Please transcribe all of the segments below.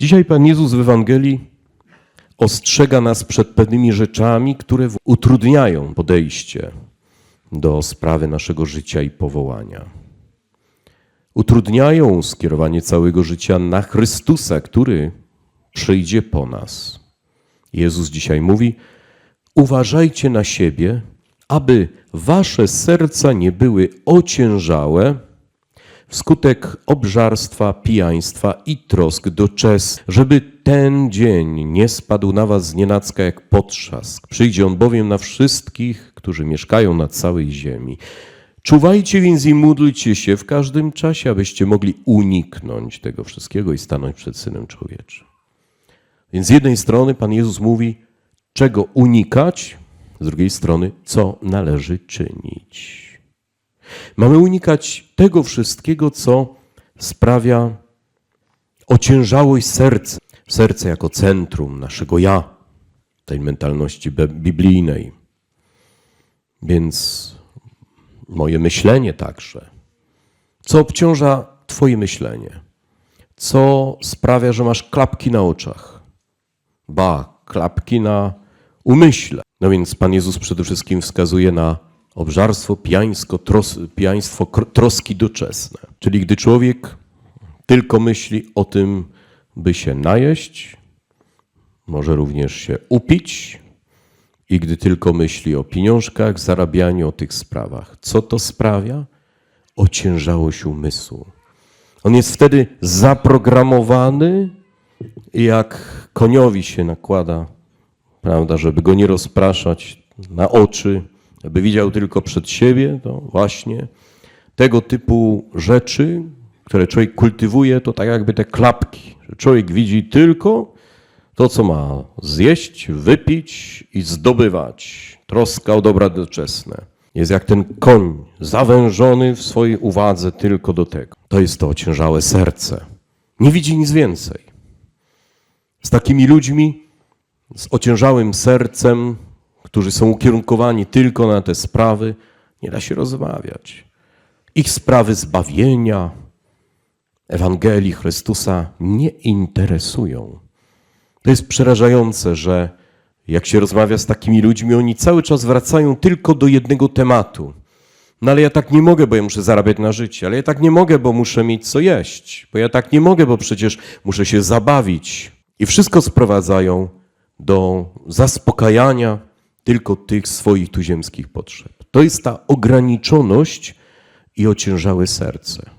Dzisiaj Pan Jezus w Ewangelii ostrzega nas przed pewnymi rzeczami, które utrudniają podejście do sprawy naszego życia i powołania. Utrudniają skierowanie całego życia na Chrystusa, który przyjdzie po nas. Jezus dzisiaj mówi: Uważajcie na siebie, aby wasze serca nie były ociężałe wskutek obżarstwa, pijaństwa i trosk doczes, żeby ten dzień nie spadł na was z nienacka jak potrzask. Przyjdzie on bowiem na wszystkich, którzy mieszkają na całej ziemi. Czuwajcie więc i módlcie się w każdym czasie, abyście mogli uniknąć tego wszystkiego i stanąć przed Synem Człowieczym. Więc z jednej strony Pan Jezus mówi, czego unikać, z drugiej strony, co należy czynić. Mamy unikać tego wszystkiego, co sprawia ociężałość serca. Serce jako centrum naszego ja, tej mentalności biblijnej. Więc moje myślenie także. Co obciąża Twoje myślenie? Co sprawia, że masz klapki na oczach? Ba, klapki na umyśle. No więc Pan Jezus przede wszystkim wskazuje na obżarstwo, pijaństwo, tros, pijaństwo troski doczesne. Czyli gdy człowiek tylko myśli o tym, by się najeść, może również się upić, i gdy tylko myśli o pieniążkach, zarabianiu, o tych sprawach. Co to sprawia? Ociężałość umysłu. On jest wtedy zaprogramowany, jak koniowi się nakłada, prawda, żeby go nie rozpraszać na oczy, aby widział tylko przed siebie, to właśnie tego typu rzeczy, które człowiek kultywuje, to tak jakby te klapki, że człowiek widzi tylko to, co ma zjeść, wypić i zdobywać. Troska o dobra doczesne. Jest jak ten koń zawężony w swojej uwadze tylko do tego. To jest to ociężałe serce. Nie widzi nic więcej. Z takimi ludźmi, z ociężałym sercem, którzy są ukierunkowani tylko na te sprawy, nie da się rozmawiać. Ich sprawy zbawienia, Ewangelii Chrystusa nie interesują. To jest przerażające, że jak się rozmawia z takimi ludźmi, oni cały czas wracają tylko do jednego tematu. No ale ja tak nie mogę, bo ja muszę zarabiać na życie, ale ja tak nie mogę, bo muszę mieć co jeść, bo ja tak nie mogę, bo przecież muszę się zabawić. I wszystko sprowadzają do zaspokajania tylko tych swoich tuziemskich potrzeb. To jest ta ograniczoność i ociężałe serce.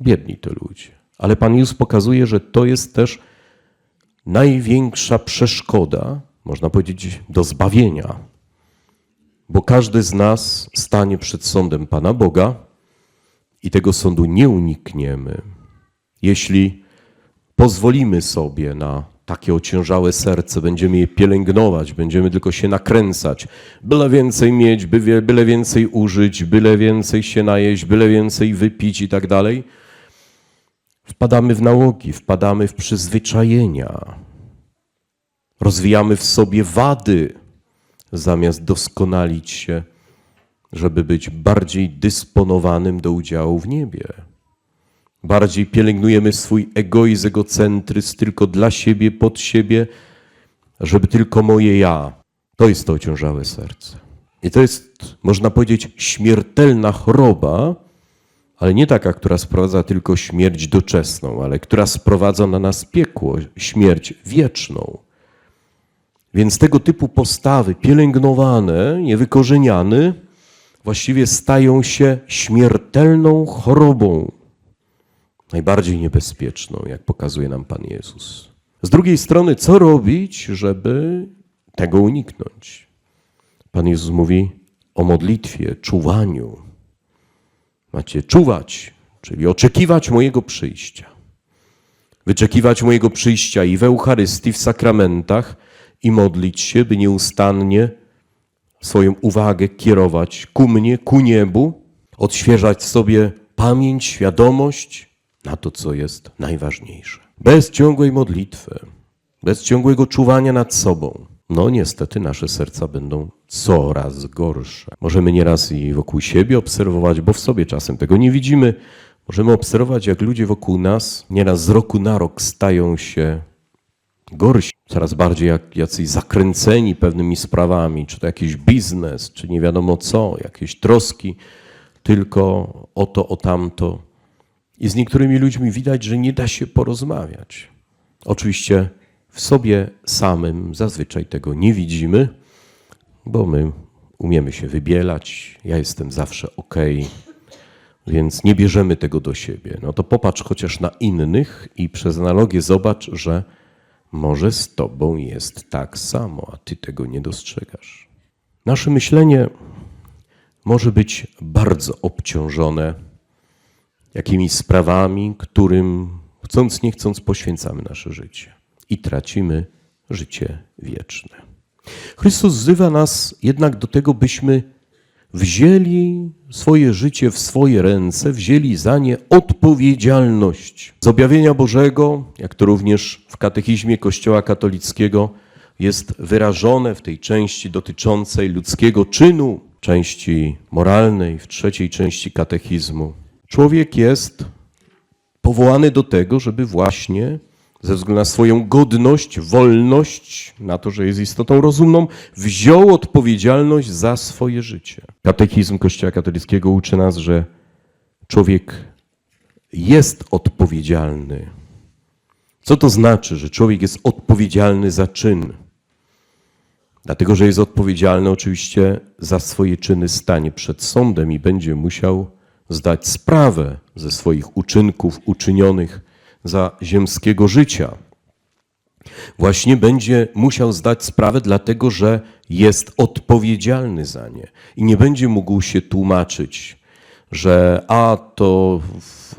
Biedni to ludzie. Ale Pan Jezus pokazuje, że to jest też największa przeszkoda, można powiedzieć, do zbawienia. Bo każdy z nas stanie przed sądem Pana Boga i tego sądu nie unikniemy, jeśli pozwolimy sobie na takie ociężałe serce, będziemy je pielęgnować, będziemy tylko się nakręcać, byle więcej mieć, byle więcej użyć, byle więcej się najeść, byle więcej wypić i tak dalej. Wpadamy w nałogi, wpadamy w przyzwyczajenia, rozwijamy w sobie wady, zamiast doskonalić się, żeby być bardziej dysponowanym do udziału w niebie. Bardziej pielęgnujemy swój egoizm, egocentryzm tylko dla siebie, pod siebie, żeby tylko moje ja. To jest to ociążałe serce. I to jest, można powiedzieć, śmiertelna choroba, ale nie taka, która sprowadza tylko śmierć doczesną, ale która sprowadza na nas piekło, śmierć wieczną. Więc tego typu postawy pielęgnowane, niewykorzeniane, właściwie stają się śmiertelną chorobą, najbardziej niebezpieczną, jak pokazuje nam Pan Jezus. Z drugiej strony, co robić, żeby tego uniknąć? Pan Jezus mówi o modlitwie, czuwaniu. Macie czuwać, czyli oczekiwać mojego przyjścia. Wyczekiwać mojego przyjścia i w Eucharystii, w sakramentach i modlić się, by nieustannie swoją uwagę kierować ku mnie, ku niebu, odświeżać sobie pamięć, świadomość na to, co jest najważniejsze. Bez ciągłej modlitwy, bez ciągłego czuwania nad sobą, no niestety nasze serca będą coraz gorsze. Możemy nieraz i wokół siebie obserwować, bo w sobie czasem tego nie widzimy. Możemy obserwować, jak ludzie wokół nas nieraz z roku na rok stają się gorsi, coraz bardziej jak jacyś zakręceni pewnymi sprawami, czy to jakiś biznes, czy nie wiadomo co, jakieś troski, tylko o to, o tamto. I z niektórymi ludźmi widać, że nie da się porozmawiać. Oczywiście w sobie samym zazwyczaj tego nie widzimy, bo my umiemy się wybielać, ja jestem zawsze ok, więc nie bierzemy tego do siebie. No to popatrz chociaż na innych i przez analogię zobacz, że może z tobą jest tak samo, a ty tego nie dostrzegasz. Nasze myślenie może być bardzo obciążone jakimiś sprawami, którym chcąc nie chcąc poświęcamy nasze życie i tracimy życie wieczne. Chrystus wzywa nas jednak do tego, byśmy wzięli swoje życie w swoje ręce, wzięli za nie odpowiedzialność. Z objawienia Bożego, jak to również w katechizmie Kościoła katolickiego jest wyrażone w tej części dotyczącej ludzkiego czynu, części moralnej, w trzeciej części katechizmu. Człowiek jest powołany do tego, żeby właśnie ze względu na swoją godność, wolność, na to, że jest istotą rozumną, wziął odpowiedzialność za swoje życie. Katechizm Kościoła katolickiego uczy nas, że człowiek jest odpowiedzialny. Co to znaczy, że człowiek jest odpowiedzialny za czyn? Dlatego, że jest odpowiedzialny oczywiście za swoje czyny, stanie przed sądem i będzie musiał zdać sprawę ze swoich uczynków uczynionych za ziemskiego życia. Właśnie będzie musiał zdać sprawę, dlatego że jest odpowiedzialny za nie i nie będzie mógł się tłumaczyć, że a to,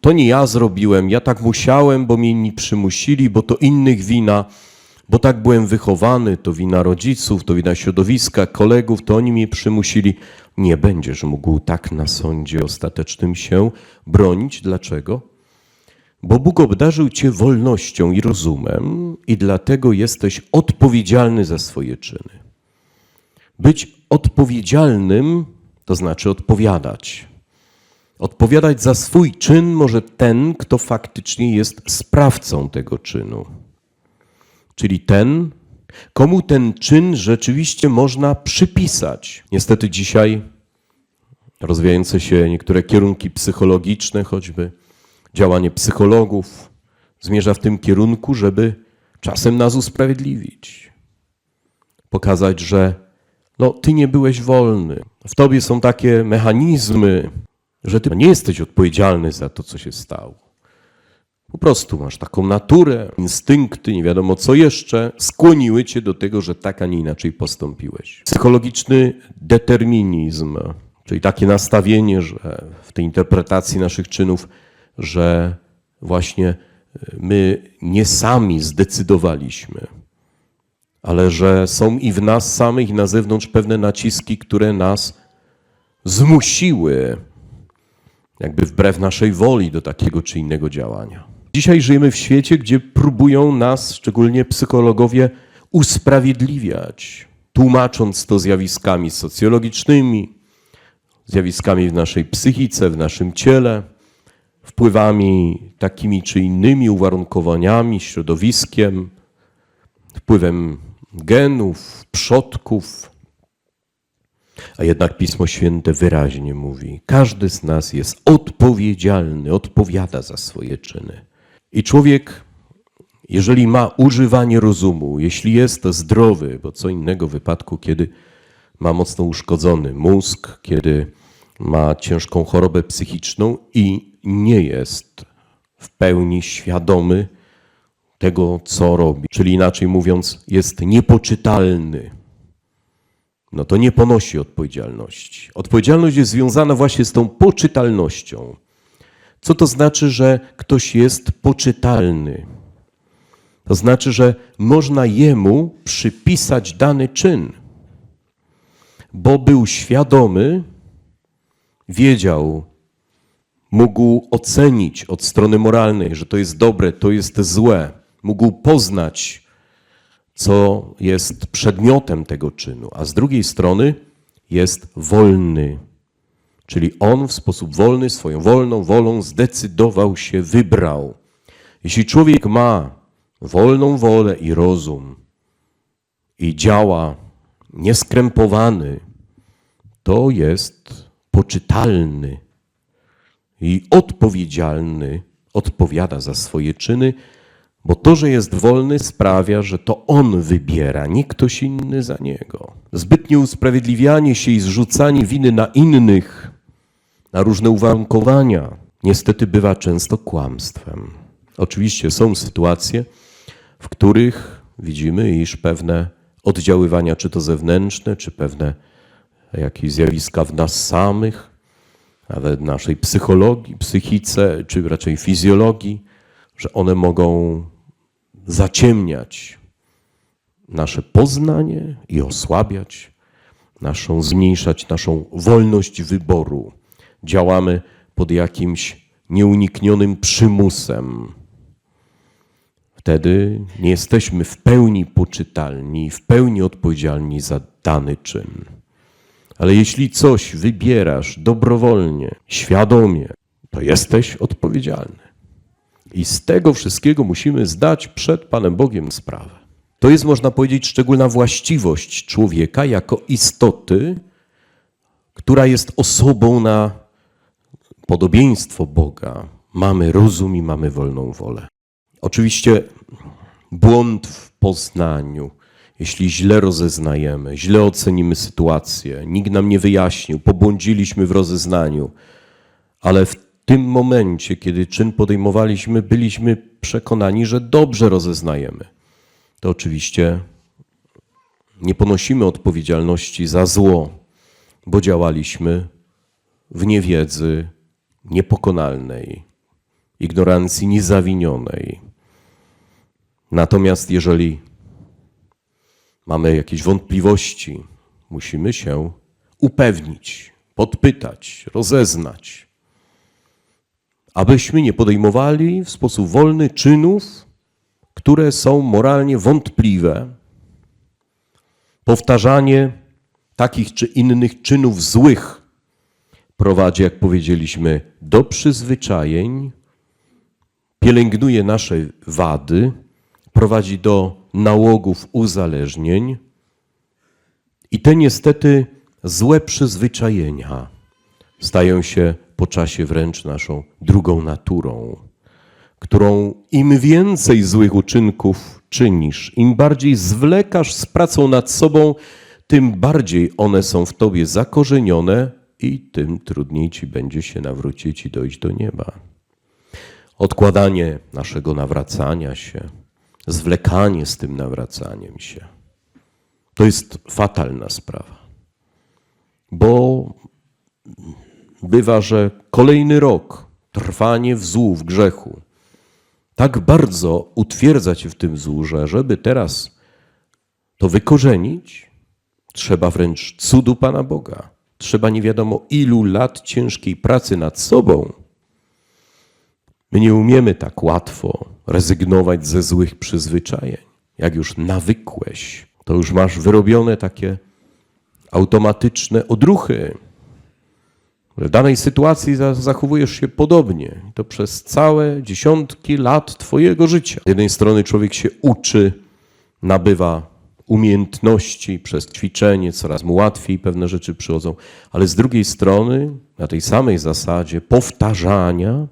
to nie ja zrobiłem, ja tak musiałem, bo mnie inni przymusili, bo to innych wina, bo tak byłem wychowany, to wina rodziców, to wina środowiska, kolegów, to oni mnie przymusili. Nie będziesz mógł tak na sądzie ostatecznym się bronić. Dlaczego? Bo Bóg obdarzył cię wolnością i rozumem, i dlatego jesteś odpowiedzialny za swoje czyny. Być odpowiedzialnym to znaczy odpowiadać. Odpowiadać za swój czyn może ten, kto faktycznie jest sprawcą tego czynu. Czyli ten, komu ten czyn rzeczywiście można przypisać. Niestety dzisiaj rozwijające się niektóre kierunki psychologiczne, choćby działanie psychologów zmierza w tym kierunku, żeby czasem nas usprawiedliwić. Pokazać, że no, ty nie byłeś wolny. W tobie są takie mechanizmy, że ty nie jesteś odpowiedzialny za to, co się stało. Po prostu masz taką naturę, instynkty, nie wiadomo co jeszcze, skłoniły cię do tego, że tak, a nie inaczej postąpiłeś. Psychologiczny determinizm, czyli takie nastawienie, że w tej interpretacji naszych czynów że właśnie e, my nie sami zdecydowaliśmy, ale że są i w nas samych, i na zewnątrz pewne naciski, które nas zmusiły, jakby wbrew naszej woli, do takiego czy innego działania. Dzisiaj żyjemy w świecie, gdzie próbują nas, szczególnie psychologowie, usprawiedliwiać, tłumacząc to zjawiskami socjologicznymi, zjawiskami w naszej psychice, w naszym ciele wpływami takimi czy innymi, uwarunkowaniami, środowiskiem, wpływem genów, przodków. A jednak Pismo Święte wyraźnie mówi: każdy z nas jest odpowiedzialny, odpowiada za swoje czyny. I człowiek, jeżeli ma używanie rozumu, jeśli jest zdrowy, bo co innego w wypadku, kiedy ma mocno uszkodzony mózg, kiedy ma ciężką chorobę psychiczną i nie jest w pełni świadomy tego, co robi. Czyli inaczej mówiąc, jest niepoczytalny. No to nie ponosi odpowiedzialności. Odpowiedzialność jest związana właśnie z tą poczytalnością. Co to znaczy, że ktoś jest poczytalny? To znaczy, że można jemu przypisać dany czyn, bo był świadomy, wiedział, mógł ocenić od strony moralnej, że to jest dobre, to jest złe, mógł poznać, co jest przedmiotem tego czynu, a z drugiej strony jest wolny. Czyli on w sposób wolny, swoją wolną wolą zdecydował się, wybrał. Jeśli człowiek ma wolną wolę i rozum i działa nieskrępowany, to jest poczytalny i odpowiedzialny, odpowiada za swoje czyny, bo to, że jest wolny, sprawia, że to on wybiera, nie ktoś inny za niego. Zbytnie usprawiedliwianie się i zrzucanie winy na innych, na różne uwarunkowania, niestety bywa często kłamstwem. Oczywiście są sytuacje, w których widzimy, iż pewne oddziaływania, czy to zewnętrzne, czy pewne jakieś zjawiska w nas samych, nawet naszej psychologii, psychice, czy raczej fizjologii, że one mogą zaciemniać nasze poznanie i osłabiać naszą, zmniejszać naszą wolność wyboru. Działamy pod jakimś nieuniknionym przymusem. Wtedy nie jesteśmy w pełni poczytalni, w pełni odpowiedzialni za dany czyn. Ale jeśli coś wybierasz dobrowolnie, świadomie, to jesteś odpowiedzialny. I z tego wszystkiego musimy zdać przed Panem Bogiem sprawę. To jest, można powiedzieć, szczególna właściwość człowieka jako istoty, która jest osobą na podobieństwo Boga. Mamy rozum i mamy wolną wolę. Oczywiście błąd w poznaniu, jeśli źle rozeznajemy, źle ocenimy sytuację, nikt nam nie wyjaśnił, pobłądziliśmy w rozeznaniu, ale w tym momencie, kiedy czyn podejmowaliśmy, byliśmy przekonani, że dobrze rozeznajemy. To oczywiście nie ponosimy odpowiedzialności za zło, bo działaliśmy w niewiedzy niepokonalnej, ignorancji niezawinionej. Natomiast jeżeli mamy jakieś wątpliwości, musimy się upewnić, podpytać, rozeznać, abyśmy nie podejmowali w sposób wolny czynów, które są moralnie wątpliwe. Powtarzanie takich czy innych czynów złych prowadzi, jak powiedzieliśmy, do przyzwyczajeń, pielęgnuje nasze wady, prowadzi do nałogów uzależnień i te niestety złe przyzwyczajenia stają się po czasie wręcz naszą drugą naturą, którą im więcej złych uczynków czynisz, im bardziej zwlekasz z pracą nad sobą, tym bardziej one są w tobie zakorzenione i tym trudniej ci będzie się nawrócić i dojść do nieba. Odkładanie naszego nawracania się, zwlekanie z tym nawracaniem się, to jest fatalna sprawa. Bo bywa, że kolejny rok trwanie w złu, w grzechu, tak bardzo utwierdza cię w tym złu, że żeby teraz to wykorzenić, trzeba wręcz cudu Pana Boga. Trzeba nie wiadomo ilu lat ciężkiej pracy nad sobą. My nie umiemy tak łatwo rezygnować ze złych przyzwyczajeń. Jak już nawykłeś, to już masz wyrobione takie automatyczne odruchy. W danej sytuacji zachowujesz się podobnie. To przez całe dziesiątki lat Twojego życia. Z jednej strony człowiek się uczy, nabywa umiejętności przez ćwiczenie, coraz mu łatwiej pewne rzeczy przychodzą, ale z drugiej strony, na tej samej zasadzie powtarzania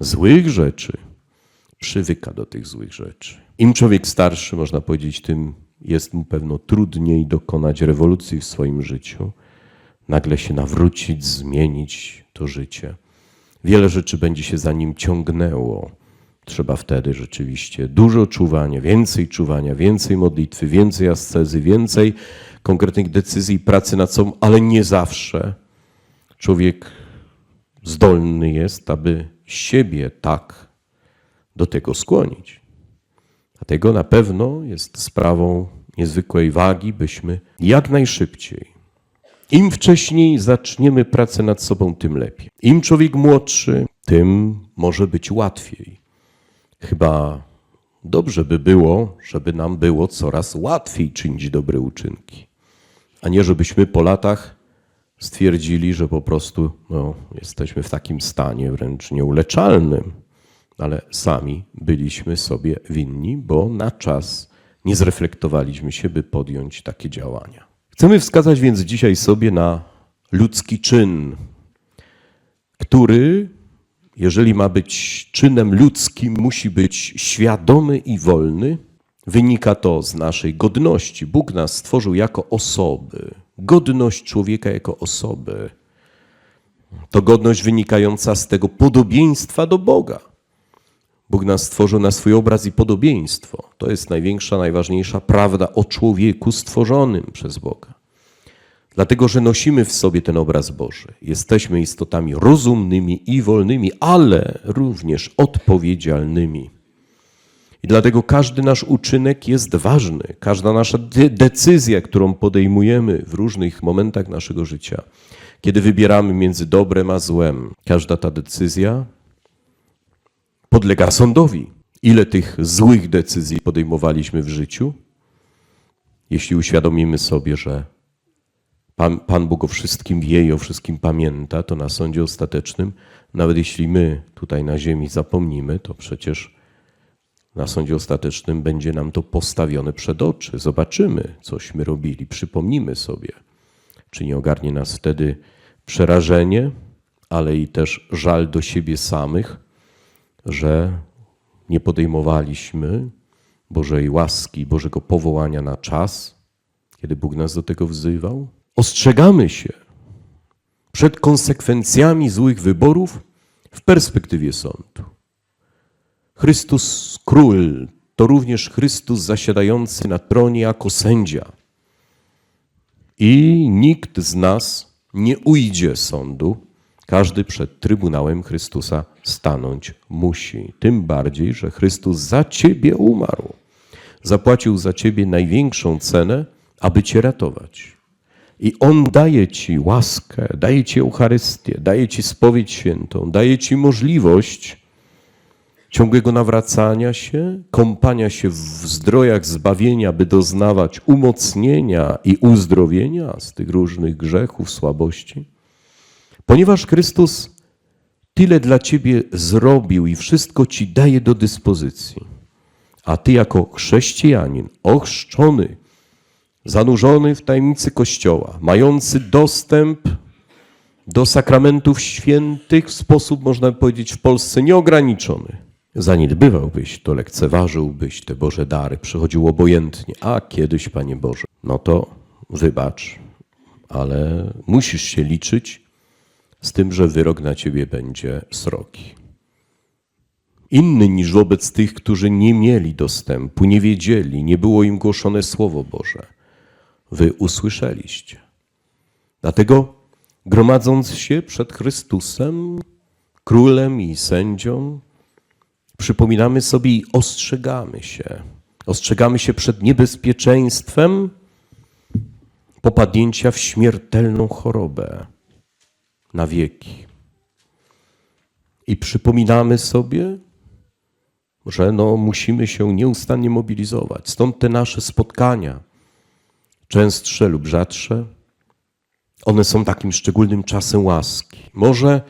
złych rzeczy, przywyka do tych złych rzeczy. Im człowiek starszy, można powiedzieć, tym jest mu pewno trudniej dokonać rewolucji w swoim życiu, nagle się nawrócić, zmienić to życie. Wiele rzeczy będzie się za nim ciągnęło. Trzeba wtedy rzeczywiście dużo czuwania, więcej czuwania, więcej modlitwy, więcej ascezy, więcej konkretnych decyzji i pracy nad sobą, ale nie zawsze człowiek zdolny jest, aby siebie tak do tego skłonić. Dlatego na pewno jest sprawą niezwykłej wagi, byśmy jak najszybciej, im wcześniej zaczniemy pracę nad sobą, tym lepiej. Im człowiek młodszy, tym może być łatwiej. Chyba dobrze by było, żeby nam było coraz łatwiej czynić dobre uczynki, a nie żebyśmy po latach stwierdzili, że po prostu no, jesteśmy w takim stanie wręcz nieuleczalnym. ale sami byliśmy sobie winni, bo na czas nie zreflektowaliśmy się, by podjąć takie działania. Chcemy wskazać więc dzisiaj sobie na ludzki czyn, który, jeżeli ma być czynem ludzkim, musi być świadomy i wolny. Wynika to z naszej godności. Bóg nas stworzył jako osoby. Godność człowieka jako osoby. To godność wynikająca z tego podobieństwa do Boga. Bóg nas stworzył na swój obraz i podobieństwo. To jest największa, najważniejsza prawda o człowieku stworzonym przez Boga. Dlatego, że nosimy w sobie ten obraz Boży. Jesteśmy istotami rozumnymi i wolnymi, ale również odpowiedzialnymi. I dlatego każdy nasz uczynek jest ważny, każda nasza de decyzja, którą podejmujemy w różnych momentach naszego życia, kiedy wybieramy między dobrem a złem, każda ta decyzja podlega sądowi. Ile tych złych decyzji podejmowaliśmy w życiu? Jeśli uświadomimy sobie, że Pan, Pan Bóg o wszystkim wie i o wszystkim pamięta, to na sądzie ostatecznym, nawet jeśli my tutaj na ziemi zapomnimy, to przecież na sądzie ostatecznym będzie nam to postawione przed oczy. Zobaczymy, cośmy robili, przypomnimy sobie. Czy nie ogarnie nas wtedy przerażenie, ale i też żal do siebie samych, że nie podejmowaliśmy Bożej łaski, Bożego powołania na czas, kiedy Bóg nas do tego wzywał? Ostrzegamy się przed konsekwencjami złych wyborów w perspektywie sądu. Chrystus król to również Chrystus zasiadający na tronie jako sędzia. I nikt z nas nie ujdzie sądu. Każdy przed Trybunałem Chrystusa stanąć musi. Tym bardziej, że Chrystus za ciebie umarł. Zapłacił za ciebie największą cenę, aby cię ratować. I On daje ci łaskę, daje ci Eucharystię, daje ci spowiedź świętą, daje ci możliwość ciągłego nawracania się, kąpania się w zdrojach zbawienia, by doznawać umocnienia i uzdrowienia z tych różnych grzechów, słabości. Ponieważ Chrystus tyle dla ciebie zrobił i wszystko ci daje do dyspozycji, a ty jako chrześcijanin, ochrzczony, zanurzony w tajemnicy Kościoła, mający dostęp do sakramentów świętych w sposób, można powiedzieć, w Polsce nieograniczony. Zaniedbywałbyś to, lekceważyłbyś te Boże dary, przychodził obojętnie. A kiedyś, Panie Boże, no to wybacz, ale musisz się liczyć z tym, że wyrok na ciebie będzie srogi. Inny niż wobec tych, którzy nie mieli dostępu, nie wiedzieli, nie było im głoszone Słowo Boże. Wy usłyszeliście. Dlatego, gromadząc się przed Chrystusem, królem i sędzią, przypominamy sobie i ostrzegamy się. Ostrzegamy się przed niebezpieczeństwem popadnięcia w śmiertelną chorobę na wieki. I przypominamy sobie, że no, musimy się nieustannie mobilizować. Stąd te nasze spotkania, częstsze lub rzadsze, one są takim szczególnym czasem łaski. Może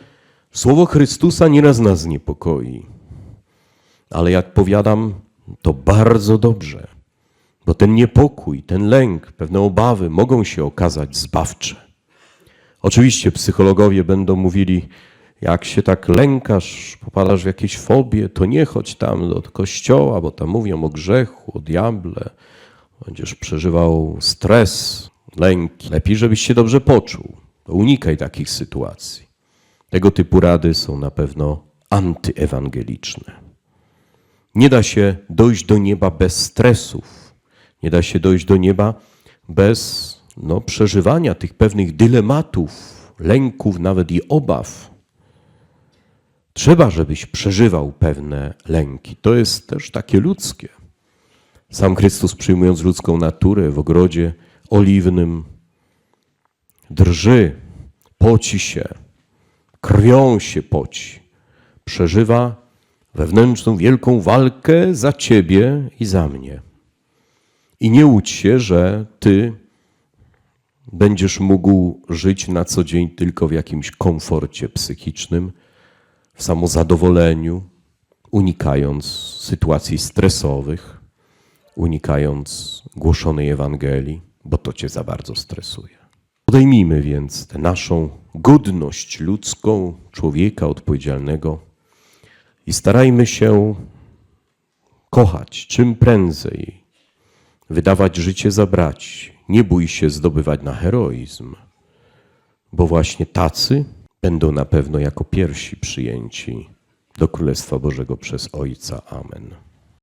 słowo Chrystusa nieraz nas niepokoi, ale jak powiadam, to bardzo dobrze, bo ten niepokój, ten lęk, pewne obawy mogą się okazać zbawcze. Oczywiście psychologowie będą mówili, jak się tak lękasz, popadasz w jakieś fobie, to nie chodź tam do kościoła, bo tam mówią o grzechu, o diable. Będziesz przeżywał stres, lęki. Lepiej, żebyś się dobrze poczuł. Unikaj takich sytuacji. Tego typu rady są na pewno antyewangeliczne. Nie da się dojść do nieba bez stresów. Nie da się dojść do nieba bez no, przeżywania tych pewnych dylematów, lęków, nawet i obaw. Trzeba, żebyś przeżywał pewne lęki. To jest też takie ludzkie. Sam Chrystus, przyjmując ludzką naturę w ogrodzie oliwnym, drży, poci się, krwią się poci, przeżywa wewnętrzną wielką walkę za ciebie i za mnie. I nie łudź się, że ty będziesz mógł żyć na co dzień tylko w jakimś komforcie psychicznym, w samozadowoleniu, unikając sytuacji stresowych, unikając głoszonej Ewangelii, bo to cię za bardzo stresuje. Podejmijmy więc tę naszą godność ludzką, człowieka odpowiedzialnego i starajmy się kochać czym prędzej, wydawać życie za brać. Nie bój się zdobywać na heroizm, bo właśnie tacy będą na pewno jako pierwsi przyjęci do Królestwa Bożego przez Ojca. Amen.